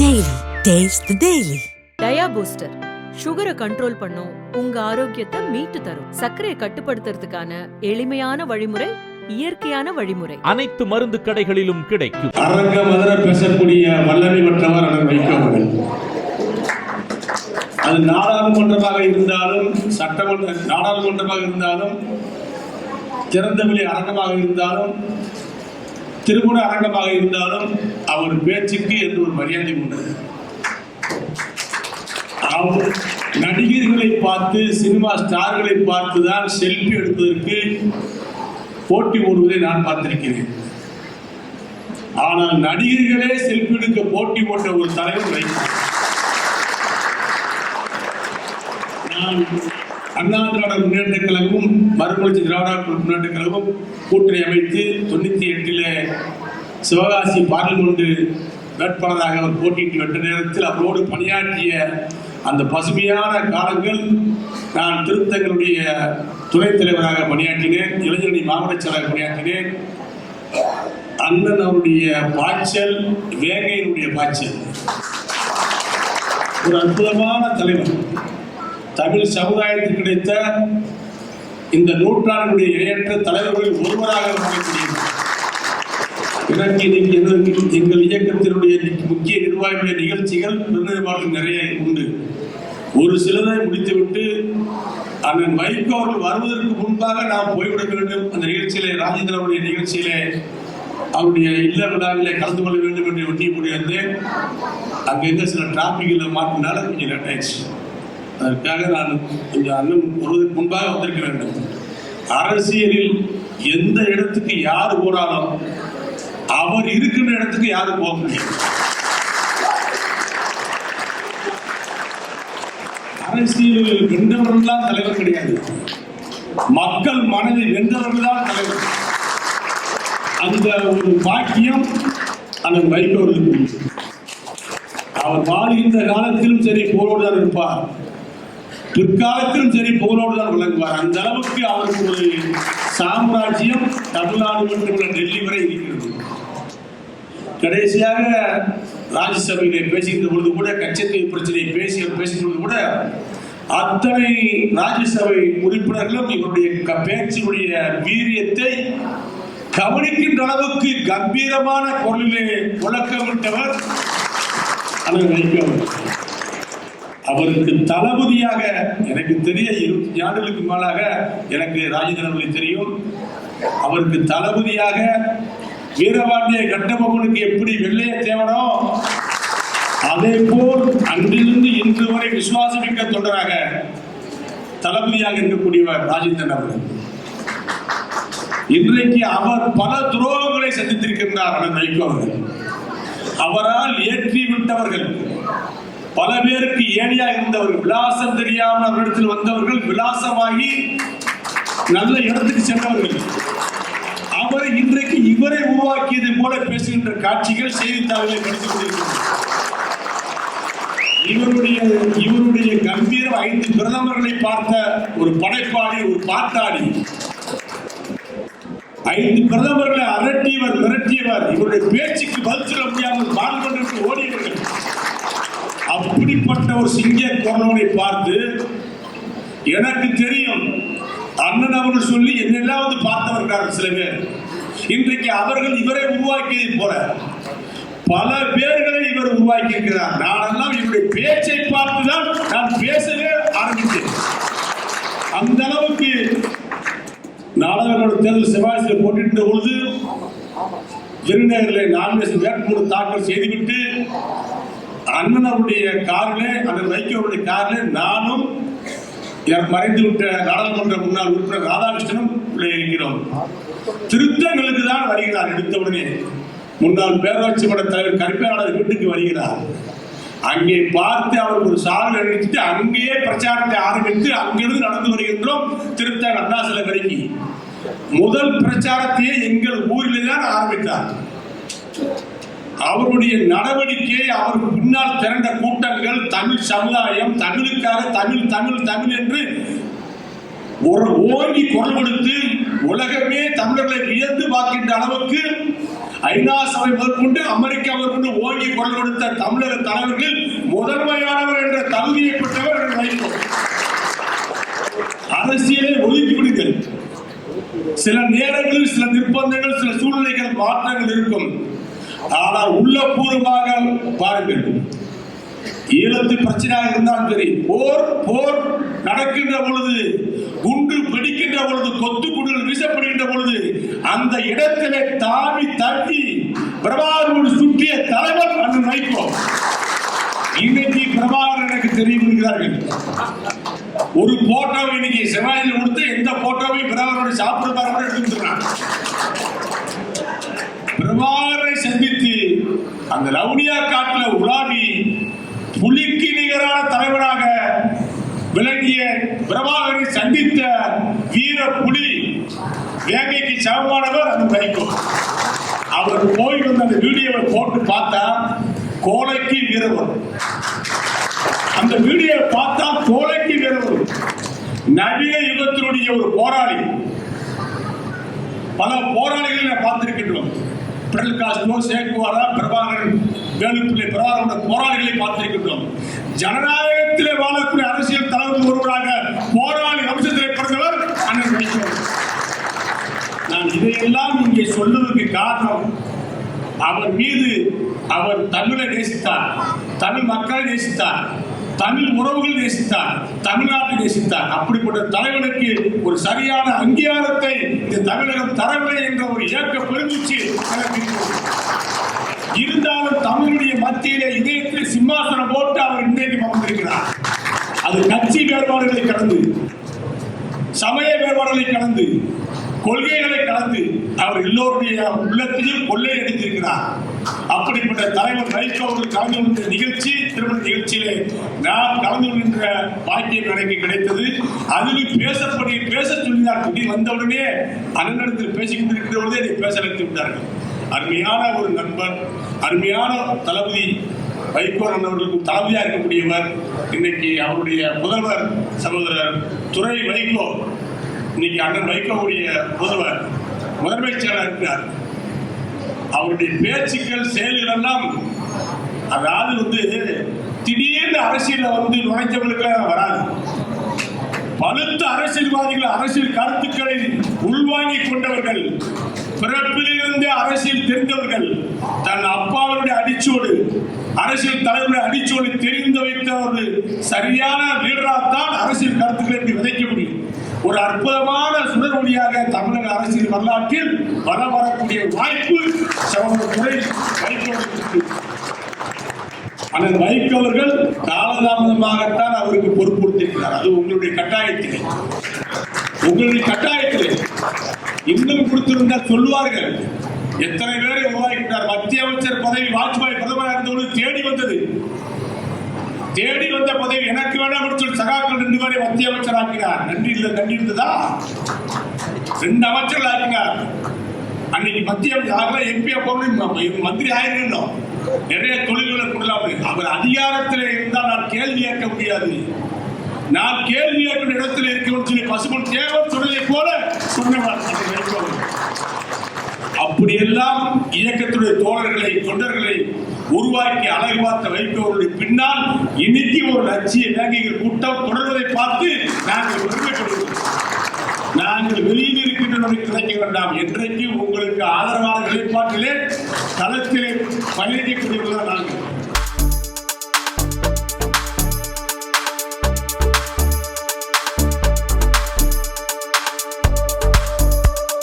Taste the Daily. Dia booster சுகரை control பண்ணும் உங்க ஆரோக்கியத்தை மீட்டு தரும். சர்க்கரையை கட்டுப்படுத்துறதுக்கான எளிமையான வழிமுறை இயற்கையான வழிமுறை. அனைத்து மருந்து கடைகளிலும் கிடைக்கும். அரங்க மதுர பேசக்கூடிய வல்லமை பெற்றவர் அண்ணன் வைகோ அவர்கள். அது நாடாளுமன்றமாக இருந்தாலும் சட்டமன்ற நாடாளுமன்றமாக இருந்தாலும் திறந்தவெளி அரங்கமாக இருந்தாலும் திருமண அரங்கமாக இருந்தாலும் அவர் பேச்சுக்கு என்று ஒரு மரியாதை உண்டு அவர் நடிகர்களை பார்த்து சினிமா ஸ்டார்களை பார்த்து தான் செல்ஃபி எடுப்பதற்கு போட்டி போடுவதை நான் பார்த்திருக்கிறேன். ஆனால் நடிகர்களே செல்ஃபி எடுக்க போட்டி போட்ட ஒரு தலைவர் நான் அண்ணா திராவிட முன்னேற்ற கழகமும் மறுமலர்ச்சி திராவிட முன்னேற்ற கழகமும் கூட்டணி அமைத்து தொண்ணூத்தி எட்டில் சிவகாசி பார்லிமெண்ட் வேட்பாளராக அவர் போட்டியிட்டு வென்ற நேரத்தில் அவரோடு பணியாற்றிய அந்த பசுமையான காலங்கள் நான் திருத்தங்களுடைய துணைத் தலைவராக பணியாற்றினேன் இளைஞரணி மாவட்ட செயலாளர் பணியாற்றினேன். அண்ணன் அவருடைய பாய்ச்சல் வேங்கையினுடைய பாய்ச்சல். ஒரு அற்புதமான தலைவர். தமிழ் சமுதாயத்துக்கு கிடைத்த இந்த நூற்றாண்டுடைய இணையற்ற தலைவர்களில் ஒருவராக எனக்கு இன்னைக்கு எங்கள் இயக்கத்தினுடைய முக்கிய நிர்வாகிகளுடைய நிகழ்ச்சிகள் நிர்வாகம் நிறைய உண்டு. ஒரு சிலதை முடித்துவிட்டு அண்ணன் வைகோ அவர்கள் வருவதற்கு முன்பாக நாம் போய்விட வேண்டும். அந்த நிகழ்ச்சியிலே ராஜேந்திரனுடைய நிகழ்ச்சியிலே அவருடைய இல்ல விழாவிலே கலந்து கொள்ள வேண்டும் என்று ஒட்டிய முடியாது அங்கிருந்து சில டிராபிக்கில் மாட்டினால கொஞ்சம் லேட் ஆயிடுச்சு. அதற்காக நான் கொஞ்சம் அண்ணன் வருவதற்கு முன்பாக வந்திருக்க வேண்டும். அரசியலில் எந்த இடத்துக்கு யார் போனாலும் அவர் இருக்கின்ற இடத்துக்கு யாரும் போக முடியும் அரசியலில் வென்றவர்கள் தான் தலைவர் கிடையாது. மக்கள் மனதை வென்றவர்கள் தான் தலைவர். அந்த ஒரு பாக்கியம் அந்த வைகோர்களுக்கு அவர் வாழ்கின்ற காலத்திலும் சரி போரோடு தான் இருப்பார். பிற்காலத்திலும் சரி போரோடு தான் விளங்குவார். அந்த அளவுக்கு அவருக்கு ஒரு சாம்ராஜ்யம் தமிழ்நாடு மட்டுமல்ல டெல்லி வரை இருக்கிறது. கடைசியாக ராஜ்யசபையிலே பேசுகின்ற பொழுது கூட கச்சத்தீவு பிரச்சனையை பேசி அவர் பேசுகிற பொழுது கூட அத்தனை ராஜ்யசபை உறுப்பினர்களும் இவருடைய க- பேச்சினுடைய வீரியத்தை கவனிக்கின்ற அளவுக்கு கம்பீரமான குரலிலே முழக்கமிட்டவர் அண்ணன் வைகோ அவருக்கு தளபதியாக எனக்கு தெரிய இருபத்தி ஆண்டுகளுக்கு மேலாக எனக்கு ராஜேந்திரன் தெரியும். அவருக்கு தளபதியாக வீரபாண்டிய கட்டபொம்மனுக்கு எப்படி வெள்ளைய தேவனோ அதே போல் அன்றிலிருந்து இன்று வரை விசுவாசமிக்க தொடராக தளபதியாக இருக்கக்கூடியவர் ராஜேந்திரன் அவர்கள். இன்றைக்கு அவர் பல துரோகங்களை சந்தித்திருக்கின்றார் அண்ணன் வைகோ அவர்கள். அவரால் ஏற்றி விட்டவர்கள். பல பேருக்கு ஏனியா இருந்தவர்கள் விலாசம் தெரியாமல் அவரிடத்தில் வந்தவர்கள் விலாசமாகி நல்ல இடத்துக்கு சென்றவர்கள். அவரை இன்றைக்கு இவரை உருவாக்கியது போல பேசுகின்ற காட்சிகள் செய்தித்தாள்களை படித்துக் இவருடைய இவருடைய கம்பீரம் ஐந்து பிரதமர்களை பார்த்த ஒரு படைப்பாளி ஒரு பாட்டாளி. ஐந்து பிரதமர்களை அரட்டியவர் மிரட்டியவர். இவருடைய பேச்சுக்கு பதில் சொல்ல முடியாமல் பார்லிமெண்ட்டுக்கு ஓடி இப்படிப்பட்ட ஒரு சிங்க கொரோனை பார்த்து எனக்கு தெரியும் அண்ணன் அவர்கள் சொல்லி என்னெல்லாம் வந்து பார்த்தவர்கள் சில பேர். இன்றைக்கு அவர்கள் இவரை உருவாக்கியதை போல பல பேர்களை இவர் உருவாக்கி இருக்கிறார் நானெல்லாம் இவருடைய பேச்சை பார்த்துதான் நான் பேசவே ஆரம்பித்தேன். அந்த அளவுக்கு நாடாளுமன்ற தேர்தல் செவ்வாய்ச்சியில் போட்டிட்ட பொழுது விருந்தினர்களை நாமினேஷன் வேட்புமனு தாக்கல் செய்துவிட்டு அண்ணன் அவருடைய காரிலே அண்ணன் வைகோவுடைய காரிலே நானும் மறைந்து விட்ட நாடாளுமன்ற முன்னாள் உறுப்பினர் ராதாகிருஷ்ணனும் உள்ளே இருக்கிறோம். திருத்தங்களுக்கு தான் வருகிறார் எடுத்தவுடனே முன்னாள் பேரூராட்சி மன்ற தலைவர் கருப்பையாளர் வீட்டுக்கு வருகிறார். அங்கே பார்த்து அவர் ஒரு சாலை அணிவித்து அங்கேயே பிரச்சாரத்தை ஆரம்பித்து அங்கிருந்து நடந்து வருகின்றோம் திருத்த அண்ணாசில வரைக்கும் முதல் பிரச்சாரத்தையே எங்கள் ஊரில் தான் ஆரம்பித்தார். அவருடைய நடவடிக்கை அவருக்கு பின்னால் திரண்ட கூட்டங்கள் தமிழ் சமுதாயம் தமிழுக்காக தமிழ் தமிழ் தமிழ் என்று ஒரு ஓங்கி குரல் கொடுத்து உலகமே தமிழர்களை வியந்து பார்க்கின்ற அளவுக்கு ஐநா சபை முதற்கொண்டு அமெரிக்கா முதற்கொண்டு ஓங்கி குரல் கொடுத்த தமிழக தலைவர்கள் முதன்மையானவர் என்ற தகுதியை பெற்றவர் என்று வைப்போம். அரசியலை ஒதுக்கி விடுங்கள். சில நேரங்களில் சில நிர்பந்தங்கள் சில சூழ்நிலைகள் மாற்றங்கள் இருக்கும். ஆனால் உள்ளபூர்வமாக பாருங்கள். ஈழத்து பிரச்சனையாக இருந்தாலும் சரி போர் போர் நடக்கின்ற பொழுது குண்டு பிடிக்கின்ற பொழுது கொத்து குண்டுகள் வீசப்படுகின்ற பொழுது அந்த இடத்திலே தாவி தட்டி பிரபாகரோடு சுற்றிய தலைவர் அன்று வைகோ இன்னைக்கு பிரபாகர் எனக்கு தெரியும் ஒரு போட்டோவை இன்னைக்கு செவ்வாயில் கொடுத்து எந்த போட்டோவையும் பிரபாகரோட சாப்பிடுறதாக அந்த லவுனியா காட்டுல உலாவி புலிக்கு நிகரான தலைவராக விளங்கிய பிரபாகரை சந்தித்த வீர புலி வேங்கைக்கு சமமானவர் அந்த வைகோ அவர் போய் வந்து அந்த வீடியோவை போட்டு பார்த்தா கோலைக்கு வீரவர் அந்த வீடியோவை பார்த்தா கோலைக்கு வீரவர் நவீன யுகத்தினுடைய ஒரு போராளி. பல போராளிகளை நான் பார்த்திருக்கின்றோம். Fidel Castro Che Guevara Prabhakaran Velupillai பிரபாகரோட போராளிகளை பார்த்திருக்கின்றோம். ஜனநாயகத்திலே வாழக்கூடிய அரசியல் தலைவர் ஒருவராக போராளி அம்சத்திலே பிறந்தவர் அண்ணன் நான் இதையெல்லாம் இங்கே சொல்லுவதற்கு காரணம் அவர் மீது அவர் தமிழை நேசித்தார். தமிழ் மக்களை நேசித்தார். தமிழ் உறவுகள் நேசித்தார். தமிழ்நாட்டை நேசித்தார் அப்படிப்பட்ட தலைவனுக்கு ஒரு சரியான அங்கீகாரத்தை இந்த தமிழகம் தரவில்லை என்ற ஒரு இயக்க பெருமிச்சு இருந்தாலும் தமிழுடைய மத்தியிலே இதயத்தில் சிம்மாசனம் போட்டு அவர் இன்றைக்கு அமர்ந்திருக்கிறார் அது கட்சி வேறுபாடுகளை கடந்து சமய வேறுபாடுகளை கடந்து கொள்கைகளை கடந்து அவர் எல்லோருடைய உள்ளத்தையும் கொள்ளையடித்திருக்கிறார். அப்படிப்பட்ட தலைவர் வைகோ அவர்கள் கலந்து கொண்ட நிகழ்ச்சி திருமண நிகழ்ச்சியிலே நான் கலந்து கொள்கின்ற பாக்கியம் எனக்கு கிடைத்தது. அதில் பேசப்படி பேச சொல்லினார். குடி வந்தவுடனே அண்ணனிடத்தில் பேசிக் கொண்டிருக்கிற பொழுதே என்னை பேச வைத்து விட்டார்கள். அருமையான ஒரு நண்பர் அருமையான தளபதி வைகோ அவர்களுக்கு தளபதியாக இருக்கக்கூடியவர் இன்னைக்கு அவருடைய முதல்வர் சகோதரர் துறை வைகோ. இன்னைக்கு அண்ணன் வைகோவுடைய முதல்வர் முதன்மைச் செயலாளர் இருக்கிறார். அவருடைய பேச்சுக்கள் செயல்கள் எல்லாம் அதாவது வந்து திடீர்னு அரசியல்ல வந்து நுழைஞ்சவங்களுக்கு வராது. பழுத்த அரசியல்வாதிகள் அரசியல் கருத்துக்களை உள்வாங்கிக் கொண்டவர்கள் பிறப்பிலிருந்தே அரசியல் தெரிந்தவர்கள் தன் அப்பாவுடைய அடிச்சோடு அரசியல் தலைவருடைய அடிச்சோடு தெரிந்து வைத்த ஒரு சரியான லீடராகத்தான் அரசியல் கருத்துக்களை விதைக்க ஒரு அற்புதமான சுடரொலியாக தமிழக அரசியல் வரலாற்றில் வர வரக்கூடிய வாய்ப்பு சகோதரர் துறை அண்ணன் வைகோ அவர்கள் காலதாமதமாகத்தான் அவருக்கு பொறுப்படுத்திருக்கிறார் அது உங்களுடைய கட்டாயத்திலே. உங்களுடைய கட்டாயத்திலே. இன்னும் கொடுத்திருந்தால் சொல்லுவார்கள். எத்தனை பேரை உருவாக்கிட்டார் மத்திய அமைச்சர் பதவி வாஜ்பாய் பிரதமராக இருந்தவர்கள் தேடி வந்தது. தேடி வந்த பதவி எனக்கு வேணாம் என்று சொல்லி சகாக்கள் ரெண்டு பேரை மத்திய அமைச்சர் ஆக்கினார் நன்றி இருந்ததா ரெண்டு அமைச்சர்கள் ஆக்கினார் அன்னைக்கு மத்திய அமைச்சர் எம்பியா போகணும் மந்திரி ஆயிருந்தோம் நிறைய தொழில்களை கொடுக்கலாம் அவர் அதிகாரத்தில் இருந்தால் நான் கேள்வி கேட்க முடியாது. நான் கேள்வி கேட்கும் இடத்தில் இருக்கணும்னு சொல்லி பசுமன் தேவர் சொன்னதை போல சொன்னவர் அப்படியெல்லாம் இயக்கத்துடைய தோழர்களை தொண்டர்களை உருவாக்கி அழகு பார்த்த வைப்பவர்களுடைய பின்னால் இன்னைக்கு ஒரு லட்சிய வேங்கைகள் கூட்டம் தொடர்வதை பார்த்து நாங்கள் வெளியில் இருக்கின்றவர்கள் கிடைக்க வேண்டாம். என்றைக்கு உங்களுக்கு ஆதரவான நிலைப்பாட்டிலே களத்திலே பயணிக்கக்கூடியவர்கள் நாங்கள்.